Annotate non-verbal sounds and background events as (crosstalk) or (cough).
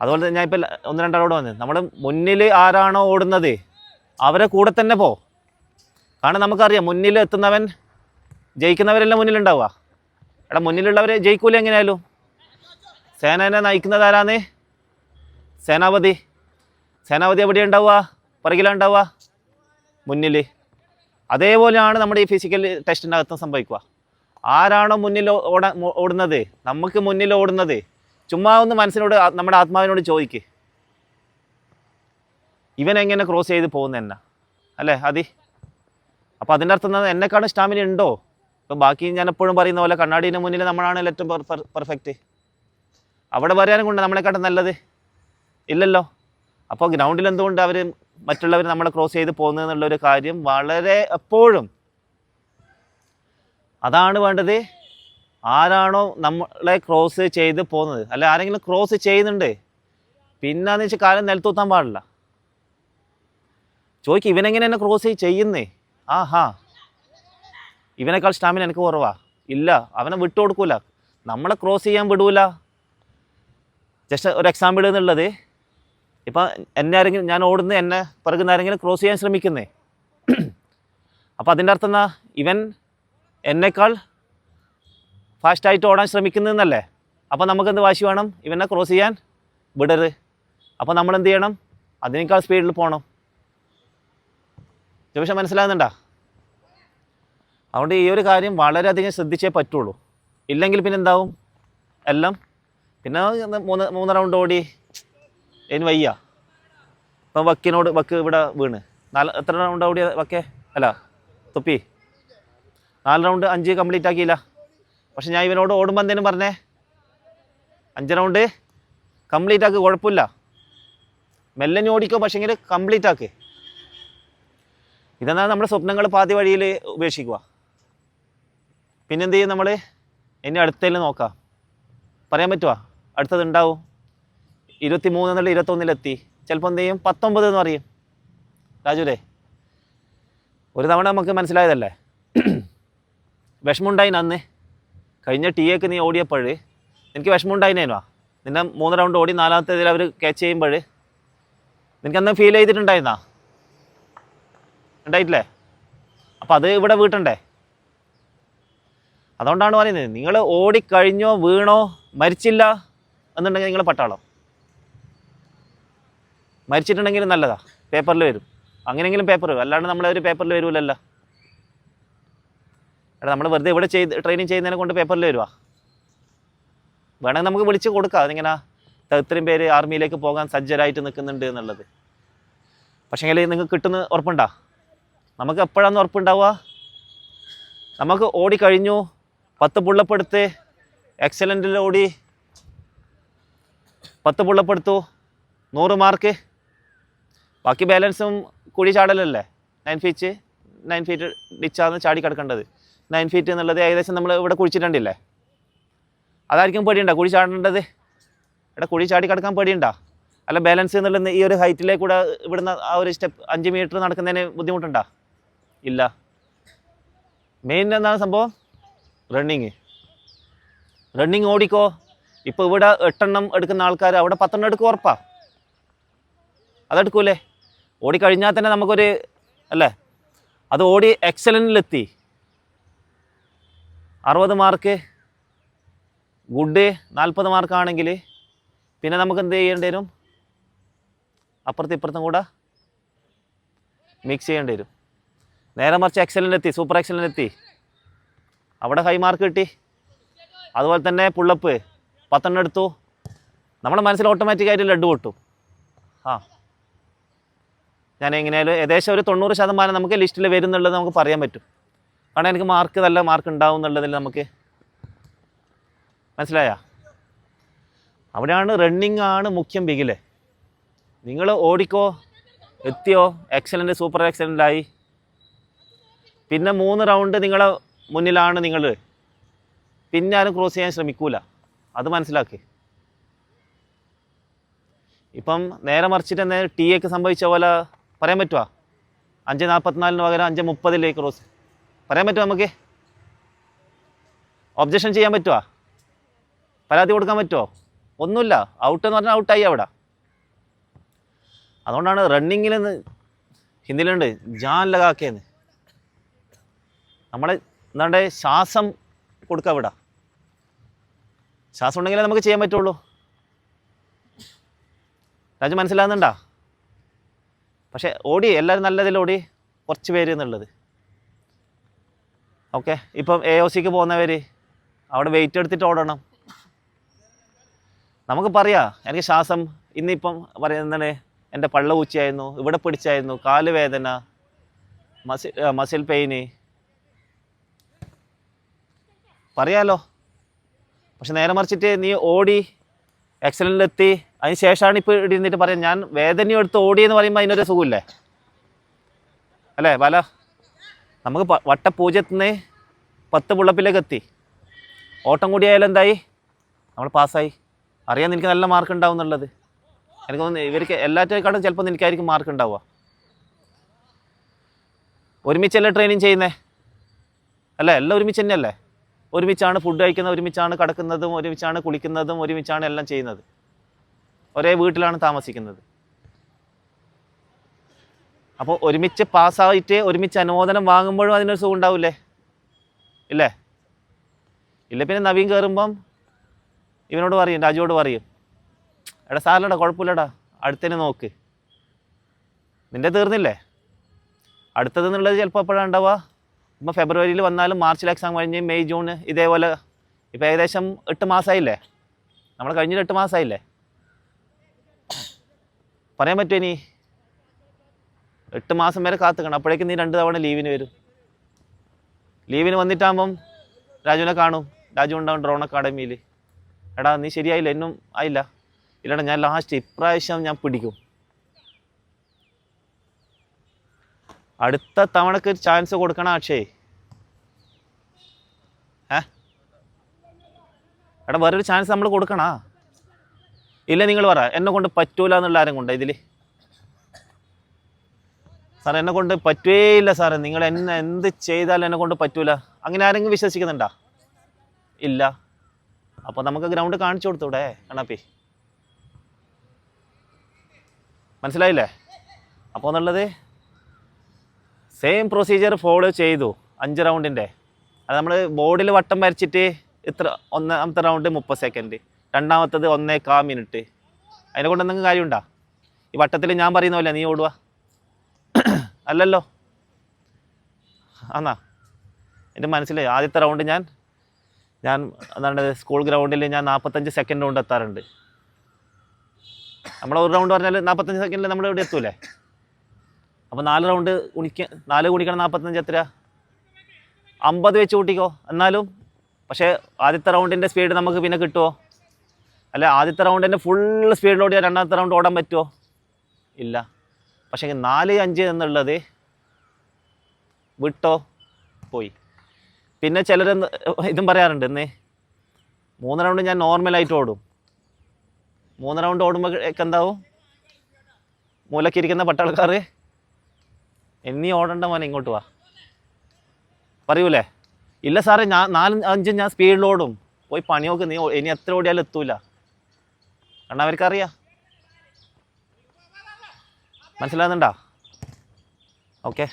അതുപോലെ തന്നെ ഞാൻ ഇപ്പം ഒന്ന് രണ്ടാളോട് വന്നത്. നമ്മുടെ മുന്നിൽ ആരാണോ ഓടുന്നത് അവരെ കൂടെ തന്നെ പോ. കാരണം നമുക്കറിയാം മുന്നിൽ എത്തുന്നവൻ ജയിക്കുന്നവരെല്ലാം മുന്നിലുണ്ടാവുക. എടാ മുന്നിലുള്ളവരെ ജയിക്കൂല എങ്ങനെയായാലും. സേനനെ നയിക്കുന്നത് ആരാന്ന് സേനാപതി. സേനാപതി എവിടെ ഉണ്ടാവുക? പുറകിലുണ്ടാവുക മുന്നിൽ അതേപോലെയാണ് നമ്മുടെ ഈ ഫിസിക്കൽ ടെസ്റ്റിന്റെ അകത്തും സംഭവിക്കുക. ആരാണോ മുന്നിൽ ഓടാ ഓടുന്നത്? നമുക്ക് മുന്നിൽ ഓടുന്നത് ചുമ്മാ ഒന്ന് മനസ്സിനോട് നമ്മുടെ ആത്മാവിനോട് ചോദിക്ക്. ഇവൻ എങ്ങനെ ക്രോസ് ചെയ്ത് പോകുന്ന എന്നാ? അല്ലേ അതി അപ്പോൾ അതിന്റെ അർത്ഥം എന്താ? എന്നെക്കാളും സ്റ്റാമിന ഉണ്ടോ? ഇപ്പം ബാക്കി ഞാൻ എപ്പോഴും പറയുന്ന പോലെ കണ്ണാടീന്റെ മുന്നിൽ നമ്മളാണ് ഏറ്റവും പെർഫെക്റ്റ് അവിടെ വരാനും കൊണ്ട് നമ്മളെക്കാട്ടും നല്ലത്. ഇല്ലല്ലോ. അപ്പോൾ ഗ്രൗണ്ടിൽ എന്തുകൊണ്ട് അവർ മറ്റുള്ളവർ നമ്മളെ ക്രോസ് ചെയ്ത് പോകുന്നത് എന്നുള്ളൊരു കാര്യം വളരെ എപ്പോഴും. അതാണ് വേണ്ടത്. ആരാണോ നമ്മളെ ക്രോസ് ചെയ്ത് പോകുന്നത്? അല്ല ആരെങ്കിലും ക്രോസ് ചെയ്യുന്നുണ്ട്? പിന്നെന്ന് വെച്ചാൽ കാലം നിലത്തൂത്താൻ പാടില്ല. ചോദിക്കും ഇവനെങ്ങനെ എന്നെ ക്രോസ് ചെയ്യുന്നേ? ആ ഹാ ഇവനേക്കാൾ സ്റ്റാമിന എനിക്ക് കുറവാ. ഇല്ല അവനെ വിട്ടു കൊടുക്കൂല. നമ്മളെ ക്രോസ് ചെയ്യാൻ വിടൂല. ജസ്റ്റ് ഒരു എക്സാമ്പിൾ എന്നുള്ളത്. ഇപ്പം എന്നെ ആരെങ്കിലും ഞാൻ ഓടുന്ന എന്നെ പിറകുന്ന ആരെങ്കിലും ക്രോസ് ചെയ്യാൻ ശ്രമിക്കുന്നേ. (clears throat) അപ്പോൾ അതിന്റെ അർത്ഥം എന്നാ ഇവൻ എന്നേക്കാൾ ഫാസ്റ്റായിട്ട് ഓടാൻ ശ്രമിക്കുന്നതെന്നല്ലേ? അപ്പോൾ നമുക്കെന്ത് വാശി വേണം? ഇവനെ ക്രോസ് ചെയ്യാൻ വിടരുത് അപ്പോൾ നമ്മൾ എന്ത് ചെയ്യണം? അതിനേക്കാൾ സ്പീഡിൽ പോകണം ജോഷ മനസ്സിലാകുന്നുണ്ടോ? അതുകൊണ്ട് ഈ ഒരു കാര്യം വളരെയധികം ശ്രദ്ധിച്ചേ പറ്റുള്ളൂ. ഇല്ലെങ്കിൽ പിന്നെ എന്താവും? എല്ലാം പിന്നെ മൂന്ന് മൂന്ന് റൗണ്ട് ഓടി. ഇനി വയ്യ. ഇപ്പം വക്കിനോട് വക്ക് ഇവിടെ വീണ്. നാല് എത്ര റൗണ്ട് ഓടിയ വക്കേ? അല്ല തൊപ്പി. നാല് റൗണ്ട് അഞ്ച് കംപ്ലീറ്റ് ആക്കിയില്ല. പക്ഷെ ഞാൻ ഇവനോട് ഓടുമ്പോൾ എന്തേലും പറഞ്ഞേ? അഞ്ച് റൗണ്ട് കംപ്ലീറ്റ് ആക്ക് കുഴപ്പമില്ല. മെല്ലെ ഓടിക്കോ പക്ഷെങ്കിൽ കംപ്ലീറ്റ് ആക്ക്. ഇതെന്നാ നമ്മുടെ സ്വപ്നങ്ങൾ പാതി വഴിയിൽ ഉപേക്ഷിക്കുക? പിന്നെന്ത് ചെയ്യും നമ്മൾ ഇനി അടുത്തതിൽ നോക്കാം. പറയാൻ പറ്റുമോ അടുത്തത് ഉണ്ടാവും. ഇരുപത്തി മൂന്ന് എന്നുള്ള ഇരുപത്തൊന്നിലെത്തി ചിലപ്പോൾ എന്ത് ചെയ്യും? പത്തൊമ്പത് എന്ന് പറയും. രാജുരേ ഒരു തവണ നമുക്ക് മനസ്സിലായതല്ലേ? വിഷമമുണ്ടായിന് അന്ന്. കഴിഞ്ഞ ടി എക്ക് നീ ഓടിയപ്പോൾ എനിക്ക് വിഷമമുണ്ടായിനേനോ? നിന്നെ മൂന്ന് റൗണ്ട് ഓടി നാലാമത്തെ ഇതിൽ അവർ ക്യാച്ച് ചെയ്യുമ്പോൾ നിനക്ക് അന്ന് ഫീൽ ചെയ്തിട്ടുണ്ടായിരുന്നാ? ഉണ്ടായിട്ടില്ലേ? അപ്പം അത് ഇവിടെ വീട്ടണ്ടേ? അതുകൊണ്ടാണ് പറയുന്നത് നിങ്ങൾ ഓടിക്കഴിഞ്ഞോ വീണോ മരിച്ചില്ല എന്നുണ്ടെങ്കിൽ നിങ്ങൾ പട്ടാളം. മരിച്ചിട്ടുണ്ടെങ്കിൽ നല്ലതാ പേപ്പറിൽ വരും. അങ്ങനെയെങ്കിലും പേപ്പർ അല്ലാണ്ട് നമ്മളൊരു പേപ്പറിൽ വരുമല്ലോ എടാ നമ്മൾ വെറുതെ ഇവിടെ ചെയ്ത് ട്രെയിനിങ് ചെയ്യുന്നതിനെ കൊണ്ട് പേപ്പറിൽ വരുവാ. വേണമെങ്കിൽ നമുക്ക് വിളിച്ച് കൊടുക്കാം അതിങ്ങനെ ഇത്രയും പേര് ആർമിയിലേക്ക് പോകാൻ സജ്ജരായിട്ട് നിൽക്കുന്നുണ്ട് എന്നുള്ളത്. പക്ഷേങ്കിൽ നിങ്ങൾക്ക് കിട്ടുന്ന ഉറപ്പുണ്ടാ? നമുക്ക് എപ്പോഴാണ് ഉറപ്പുണ്ടാവുക? നമുക്ക് ഓടിക്കഴിഞ്ഞു പത്ത് പുള്ളപ്പെടുത്ത് എക്സലന്റിൽ ഓടി പത്ത് പുള്ളപ്പെടുത്തു നൂറ് മാർക്ക് ബാക്കി ബാലൻസും കുഴി ചാടലല്ലേ? നയൻ ഫീറ്റ് നയൻ ഫീറ്റ് ഡിച്ചാന്ന് ചാടി കിടക്കേണ്ടത്. നയൻ ഫീറ്റ് എന്നുള്ളത് ഏകദേശം നമ്മൾ ഇവിടെ കുഴിച്ചിട്ടുണ്ടില്ലേ അതായിരിക്കും പേടിയുണ്ടോ? കുഴി ചാടേണ്ടത്? ഇവിടെ കുഴി ചാടി കിടക്കാൻ പേടിയുണ്ടോ? അല്ല ബാലൻസ് എന്നുള്ള ഈ ഒരു ഹൈറ്റിലേക്ക് കൂടെ ഇവിടുന്ന് ആ ഒരു സ്റ്റെപ്പ് അഞ്ച് മീറ്റർ നടക്കുന്നതിന് ബുദ്ധിമുട്ടുണ്ടോ? ഇല്ല. മെയിൻ എന്താണ് സംഭവം? റണ്ണിങ് റണ്ണിങ് ഓടിക്കോ. ഇപ്പോൾ ഇവിടെ എട്ടെണ്ണം എടുക്കുന്ന ആൾക്കാർ അവിടെ പത്തെണ്ണം എടുക്കും ഉറപ്പാ. അതെടുക്കൂലേ? ഓടിക്കഴിഞ്ഞാൽ തന്നെ നമുക്കൊരു അല്ലേ? അത് ഓടി എക്സലന്റിലെത്തി അറുപത് മാർക്ക് ഗുഡ് നാൽപ്പത് മാർക്കാണെങ്കിൽ പിന്നെ നമുക്ക് എന്ത് ചെയ്യേണ്ടി വരും? അപ്പുറത്തും ഇപ്പുറത്തും കൂടെ മിക്സ് ചെയ്യേണ്ടി വരും. നേരെ മറിച്ച് എക്സലന്റ് എത്തി സൂപ്പർ എക്സലന്റ് എത്തി. അവിടെ ഹൈ മാർക്ക് കിട്ടി. അതുപോലെ തന്നെ പുള്ളപ്പ് പത്തെണ്ണം എടുത്തു. നമ്മുടെ മനസ്സിൽ ഓട്ടോമാറ്റിക്കായിട്ട് ലഡ്ഡു പൊട്ടും. ആ. ഞാൻ എങ്ങനെയായാലും ഏകദേശം ഒരു തൊണ്ണൂറ് ശതമാനം നമുക്ക് ലിസ്റ്റിൽ വരുന്നുള്ളത് നമുക്ക് പറയാൻ പറ്റും. കാരണം എനിക്ക് മാർക്ക് നല്ല മാർക്ക് ഉണ്ടാവും എന്നുള്ളതിൽ നമുക്ക് മനസ്സിലായ? അവിടെയാണ് റണ്ണിങ് ആണ് മുഖ്യം ബിഗിലെ നിങ്ങൾ ഓടിക്കോ എത്തിയോ എക്സലന്റ് സൂപ്പർ എക്സലന്റ് ആയി. പിന്നെ മൂന്ന് റൗണ്ട് നിങ്ങളെ മുന്നിലാണ് നിങ്ങൾ പിന്നെ ആരും ക്രോസ് ചെയ്യാൻ ശ്രമിക്കൂല. അത് മനസ്സിലാക്കി. ഇപ്പം നേരെ മറിച്ചിട്ട് നേരെ ടി എക്ക് സംഭവിച്ച പോലെ പറയാൻ പറ്റുമോ അഞ്ച് നാൽപ്പത്തിനാലിന് പകരം അഞ്ച് മുപ്പതിലേക്ക് ക്രോസ് പറയാൻ പറ്റുമോ നമുക്ക്? ഒബ്ജക്ഷൻ ചെയ്യാൻ പറ്റുമോ പരാതി കൊടുക്കാൻ പറ്റുമോ ഒന്നുമില്ല. ഔട്ട് എന്ന് പറഞ്ഞാൽ ഔട്ടായി അവിടെ. അതുകൊണ്ടാണ് റണ്ണിങ്ങിൽ ഹിന്ദിയിലുണ്ട് ജാൻ ലഗാക്കേന്ന്. നമ്മളെ എന്താണ്ട് ശ്വാസം കൊടുക്കുക ഇവിടെ ശ്വാസം ഉണ്ടെങ്കിലേ നമുക്ക് ചെയ്യാൻ പറ്റുള്ളൂ. രാജു മനസ്സിലാകുന്നുണ്ടാ? പക്ഷേ ഓടി എല്ലാവരും നല്ലതിൽ ഓടി കുറച്ച് പേര് എന്നുള്ളത്. ഓക്കെ. ഇപ്പം എ ഒ സിക്ക് പോകുന്നവർ അവിടെ വെയിറ്റ് എടുത്തിട്ട് ഓടണം. നമുക്ക് പറയാം എനിക്ക് ശ്വാസം ഇന്നിപ്പം പറയുന്നത് എന്റെ പള്ള ഊച്ചിയായിരുന്നു ഇവിടെ പിടിച്ചായിരുന്നു കാൽ വേദന മസിൽ മസിൽ പെയിന് പറയാലോ? പക്ഷെ നേരെ മറിച്ചിട്ട് നീ ഓടി എക്സലന്റിലെത്തി അതിന് ശേഷമാണ് ഇപ്പോൾ ഇരുന്നിട്ട് പറയാം ഞാൻ വേദനയും എടുത്ത് ഓടി എന്ന് പറയുമ്പോൾ അതിനൊരു സുഖമില്ലേ? അല്ലേ ബാല? നമുക്ക് വട്ടപൂജ്യത്തിന് പത്ത് പുള്ളപ്പിലേക്ക് എത്തി ഓട്ടം കൂടിയായാലും എന്തായി? നമ്മൾ പാസ്സായി. അറിയാൻ എനിക്ക് നല്ല മാർക്ക് ഉണ്ടാവും എന്നുള്ളത്. എനിക്ക് തോന്നുന്നു ഇവർക്ക് എല്ലാറ്റേക്കാളും ചിലപ്പോൾ എനിക്കായിരിക്കും മാർക്ക് ഉണ്ടാവുക. ഒരുമിച്ചല്ലേ ട്രെയിനിങ് ചെയ്യുന്നേ? അല്ലേ? എല്ലാം ഒരുമിച്ച് തന്നെയല്ലേ? ഒരുമിച്ചാണ് ഫുഡ് കഴിക്കുന്നത് ഒരുമിച്ചാണ് കിടക്കുന്നതും ഒരുമിച്ചാണ് കുളിക്കുന്നതും ഒരുമിച്ചാണ് എല്ലാം ചെയ്യുന്നത്. ഒരേ വീട്ടിലാണ് താമസിക്കുന്നത്. അപ്പോൾ ഒരുമിച്ച് പാസ്സായിട്ട് ഒരുമിച്ച് അനുമോദനം വാങ്ങുമ്പോഴും അതിനൊരു സുഖം ഉണ്ടാവില്ലേ ഇല്ലേ? ഇല്ല പിന്നെ നവീൻ കയറുമ്പം ഇവനോട് പറയും രാജുവോട് പറയും എടാ സാറിലടാ കുഴപ്പമില്ലടാ അടുത്തതിന് നോക്ക്. നിന്റെ തീർന്നില്ലേ? അടുത്തത് എന്നുള്ളത് ചിലപ്പോൾ എപ്പോഴാണ് ഉണ്ടാവുക? ഇപ്പം ഫെബ്രുവരിയിൽ വന്നാലും മാർച്ചിൽ എക്സാം കഴിഞ്ഞ് മെയ് ജൂൺ ഇതേപോലെ ഇപ്പം ഏകദേശം എട്ട് മാസമായില്ലേ നമ്മൾ കഴിഞ്ഞിട്ട് എട്ട് മാസമായില്ലേ പറയാൻ പറ്റുമോ ഇനി? എട്ട് മാസം വരെ കാത്തുക്കണം. അപ്പോഴേക്കും നീ രണ്ട് തവണ ലീവിന് വരും. ലീവിന് വന്നിട്ടാകുമ്പം രാജുവിനെ കാണും. രാജു ഉണ്ടാവും ഡ്രോൺ അക്കാഡമിയിൽ എടാ നീ ശരിയായില്ല. എന്നും ആയില്ല. ഇല്ലടാ ഞാൻ ലാസ്റ്റ് ഇപ്രാവശ്യം ഞാൻ പിടിക്കും. അടുത്ത തവണക്ക് ഒരു ചാൻസ് കൊടുക്കണം അക്ഷയ്. ഏ? എടാ വേറൊരു ചാൻസ് നമ്മൾ കൊടുക്കണാ? ഇല്ല നിങ്ങൾ പറ. എന്നെ കൊണ്ട് പറ്റൂല എന്നുള്ള ആരും കൊണ്ടോ ഇതിൽ സാർ എന്നെ കൊണ്ട് പറ്റുകയില്ല സാറേ. നിങ്ങൾ എന്നെ എന്ത് ചെയ്താലും എന്നെ കൊണ്ട് പറ്റൂല. അങ്ങനെ ആരെങ്കിലും വിശ്വസിക്കുന്നുണ്ടാ? ഇല്ല. അപ്പോൾ നമുക്ക് ഗ്രൗണ്ട് കാണിച്ചു കൊടുത്തൂടെ കണ്ണാപ്പി? മനസ്സിലായില്ലേ? അപ്പോൾ എന്നുള്ളത് സെയിം പ്രൊസീജിയർ ഫോളോ ചെയ്തു അഞ്ച് റൗണ്ടിന്റെ അത് നമ്മൾ ബോർഡിൽ വട്ടം വരച്ചിട്ട് ഇത്ര ഒന്നാമത്തെ റൗണ്ട് മുപ്പത് സെക്കൻഡ് രണ്ടാമത്തത് ഒന്നേ കാ മിനിറ്റ് അതിനെ കൊണ്ട് എന്തെങ്കിലും കാര്യമുണ്ടോ? ഈ വട്ടത്തിൽ ഞാൻ പറയുന്ന പോലെ നീ ഓടുക അല്ലല്ലോ. എന്നാ എന്റെ മനസ്സിലായി ആദ്യത്തെ റൗണ്ട് ഞാൻ ഞാൻ എന്താണ് സ്കൂൾ ഗ്രൗണ്ടിൽ ഞാൻ നാൽപ്പത്തഞ്ച് സെക്കൻഡ് കൊണ്ട് എത്താറുണ്ട്. നമ്മൾ ഒരു റൗണ്ട് പറഞ്ഞാൽ നാൽപ്പത്തഞ്ച് സെക്കൻഡിൽ നമ്മൾ ഇവിടെ എത്തൂലേ? അപ്പോൾ നാല് റൗണ്ട് കുണിക്ക നാല് കുണിക്കണം നാൽപ്പത്തഞ്ച് എത്ര അമ്പത് വെച്ച് കൂട്ടിക്കോ എന്നാലും പക്ഷേ ആദ്യത്തെ റൗണ്ടിന്റെ സ്പീഡ് നമുക്ക് പിന്നെ കിട്ടുമോ അല്ല ആദ്യത്തെ റൗണ്ടിന്റെ ഫുൾ സ്പീഡിൽ ഓടിയാൽ രണ്ടാമത്തെ റൗണ്ട് ഓടാൻ പറ്റുമോ ഇല്ല. പക്ഷേ നാല് അഞ്ച് എന്നുള്ളത് വിട്ടോ പോയി. പിന്നെ ചിലർ ഇതും പറയാറുണ്ട് എന്നേ മൂന്ന് റൗണ്ട് ഞാൻ നോർമലായിട്ട് ഓടും. മൂന്ന് റൗണ്ട് ഓടുമ്പോൾ എന്താവും? മൂലക്കിരിക്കുന്ന പട്ടാൾക്കാർ എന്നീ ഓടണ്ട മോനെ ഇങ്ങോട്ട് വാ. പറയൂലേ? ഇല്ല സാറേ ഞാൻ നാല് അഞ്ചും ഞാൻ സ്പീഡിലോടും പോയി പണിയൊക്കെ നീ ഇനി എത്ര ഓടിയാലും എത്തൂല. കാരണം അവർക്കറിയാം. മനസ്സിലാകുന്നുണ്ടോ? ഓക്കെ